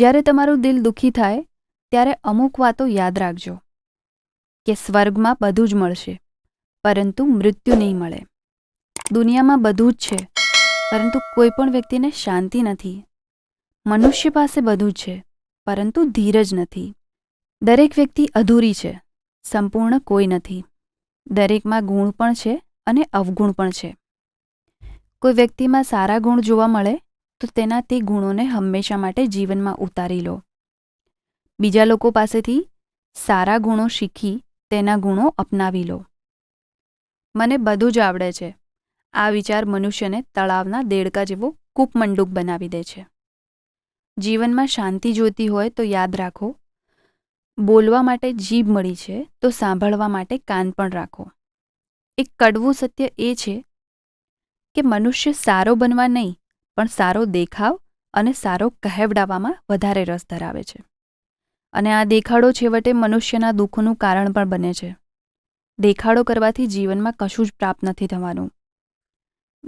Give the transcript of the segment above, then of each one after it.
જ્યારે તમારું દિલ દુઃખી થાય, ત્યારે અમુક વાતો યાદ રાખજો કે સ્વર્ગમાં બધું જ મળશે, પરંતુ મૃત્યુ નહીં મળે. દુનિયામાં બધું જ છે, પરંતુ કોઈ પણ વ્યક્તિને શાંતિ નથી. મનુષ્ય પાસે બધું જ છે, પરંતુ ધીરજ નથી. દરેક વ્યક્તિ અધૂરી છે, સંપૂર્ણ કોઈ નથી. દરેકમાં ગુણ પણ છે અને અવગુણ પણ છે. કોઈ વ્યક્તિમાં સારા ગુણ જોવા મળે તો તેના તે ગુણોને હંમેશા માટે જીવનમાં ઉતારી લો. બીજા લોકો પાસેથી સારા ગુણો શીખી તેના ગુણો અપનાવી લો. મને બધું જ આવડે છે. આ વિચાર મનુષ્યને તળાવના દેડકા જેવો કૂપમંડૂક બનાવી દે છે. જીવનમાં શાંતિ જોતી હોય તો યાદ રાખો. બોલવા માટે જીભ મળી છે તો સાંભળવા માટે કાન પણ રાખો. એક કડવું સત્ય એ છે કે મનુષ્ય સારો બનવા નહીં પણ સારો દેખાવ અને સારો કહેવડાવવામાં વધારે રસ ધરાવે છે. અને આ દેખાડો છેવટે મનુષ્યના દુઃખનું કારણ પણ બને છે. દેખાડો કરવાથી જીવનમાં કશું જ પ્રાપ્ત નથી થવાનું.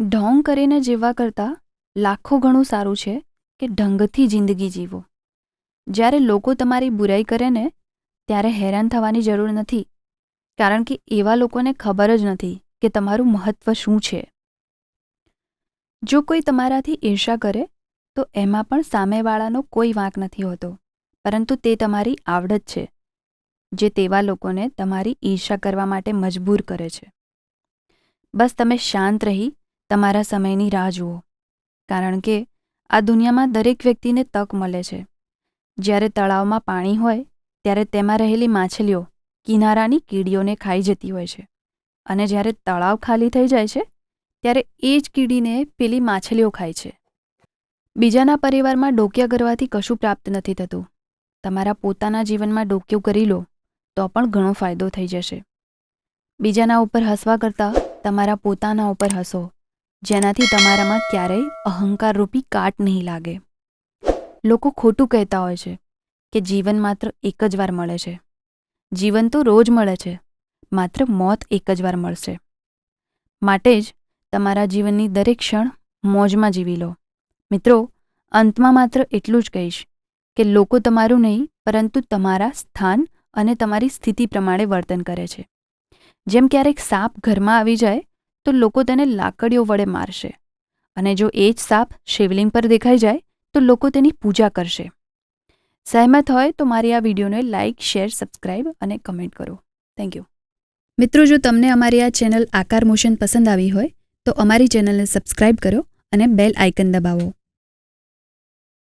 ઢોંગ કરીને જીવવા કરતાં લાખો ઘણું સારું છે કે ઢંગથી જિંદગી જીવો. જ્યારે લોકો તમારી બુરાઈ કરે ને, ત્યારે હેરાન થવાની જરૂર નથી. કારણ કે એવા લોકોને ખબર જ નથી કે તમારું મહત્ત્વ શું છે. જો કોઈ તમારાથી ઈર્ષા કરે, તો એમાં પણ સામેવાળાનો કોઈ વાંક નથી હોતો, પરંતુ તે તમારી આવડત છે, જે તેવા લોકોને તમારી ઈર્ષા કરવા માટે મજબૂર કરે છે. બસ તમે શાંત રહી તમારા સમયની રાહ જુઓ, કારણ કે આ દુનિયામાં દરેક વ્યક્તિને તક મળે છે. જ્યારે તળાવમાં પાણી હોય, ત્યારે તેમાં રહેલી માછલીઓ કિનારાની કીડીઓને ખાઈ જતી હોય છે, અને જ્યારે તળાવ ખાલી થઈ જાય છે ત્યારે એ જ કીડીને પેલી માછલીઓ ખાય છે. બીજાના પરિવારમાં ડોકિયા કરવાથી કશું પ્રાપ્ત નથી થતું. તમારા પોતાના જીવનમાં ડોક્યું કરી લો, તો પણ ઘણો ફાયદો થઈ જશે. બીજાના ઉપર હસવા કરતાં તમારા પોતાના ઉપર હસો, જેનાથી તમારામાં ક્યારેય અહંકારરૂપી કાટ નહીં લાગે. લોકો ખોટું કહેતા હોય છે કે જીવન માત્ર એક જ વાર મળે છે. જીવન તો રોજ મળે છે, માત્ર મોત એક જ વાર મળશે. માટે જ તમારા જીવનની દરેક ક્ષણ મોજમાં જીવી લો. મિત્રો, અંતમાં માત્ર એટલું જ કહીશ કે લોકો તમારું નહીં, પરંતુ તમારા સ્થાન અને તમારી સ્થિતિ પ્રમાણે વર્તન કરે છે. જેમ ક્યારેક સાપ ઘરમાં આવી જાય, તો લોકો તેને લાકડીઓ વડે મારશે અને જો એ જ સાપ શિવલિંગ પર દેખાઈ જાય, તો લોકો તેની પૂજા કરશે. સહેમત હોય તો મારી આ વિડીયોને લાઇક શેર, સબસ્ક્રાઇબ અને કમેન્ટ કરો. Thank you. મિત્રો, જો તમને અમારી આ ચેનલ આકાર મોશન પસંદ આવી હોય તો અમારી ચેનલને સબસ્ક્રાઇબ કરો અને બેલ આઇકન દબાવો.